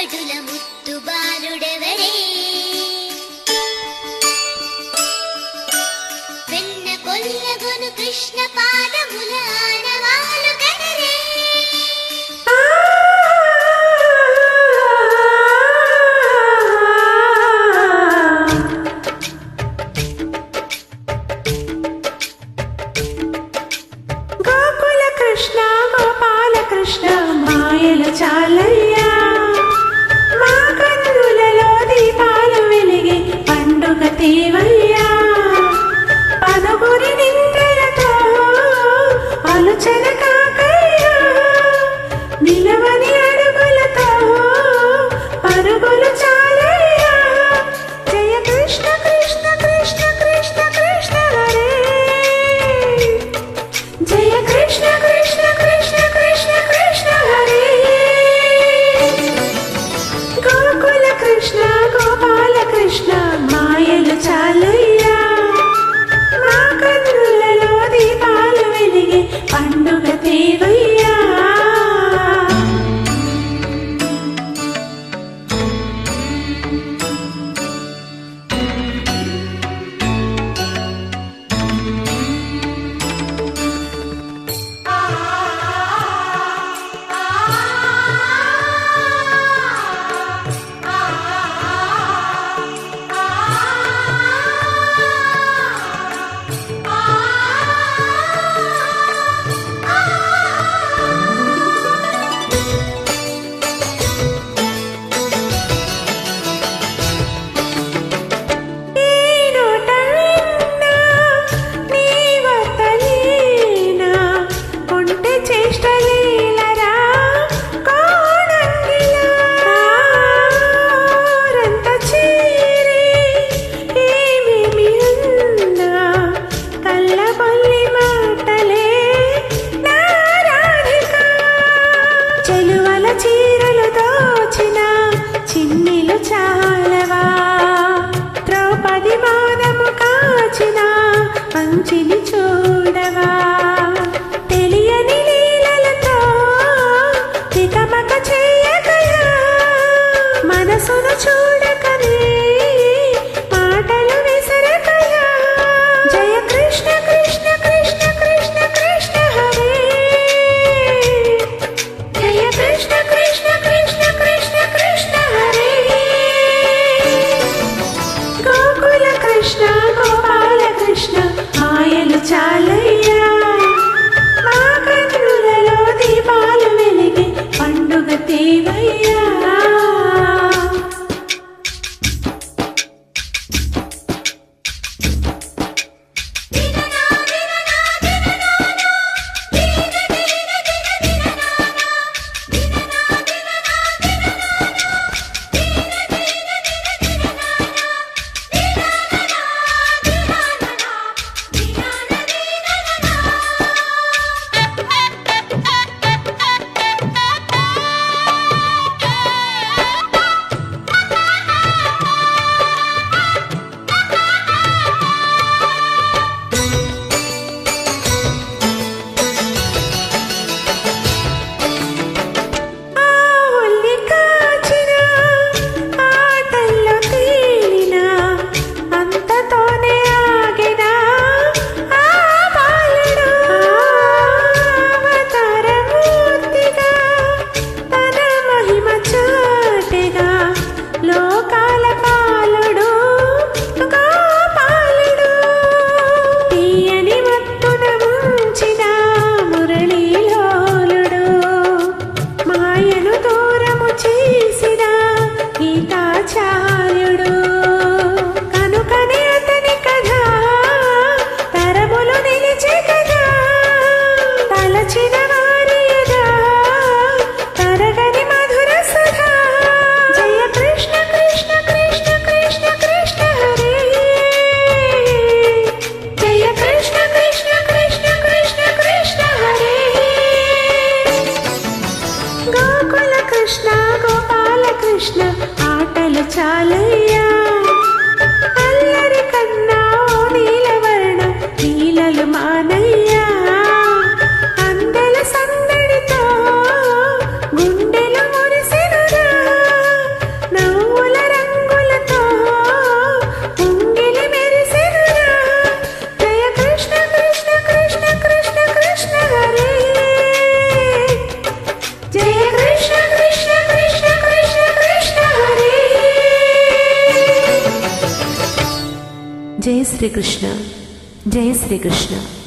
వడుల ముత్తు బాలుడెవరే వెన్న కొల్లగొను కృష్ణ పాదముల చాలా కాంచెలి ജയ ശ്രീകൃഷ്ണ ജയ ശ്രീകൃഷ്ണ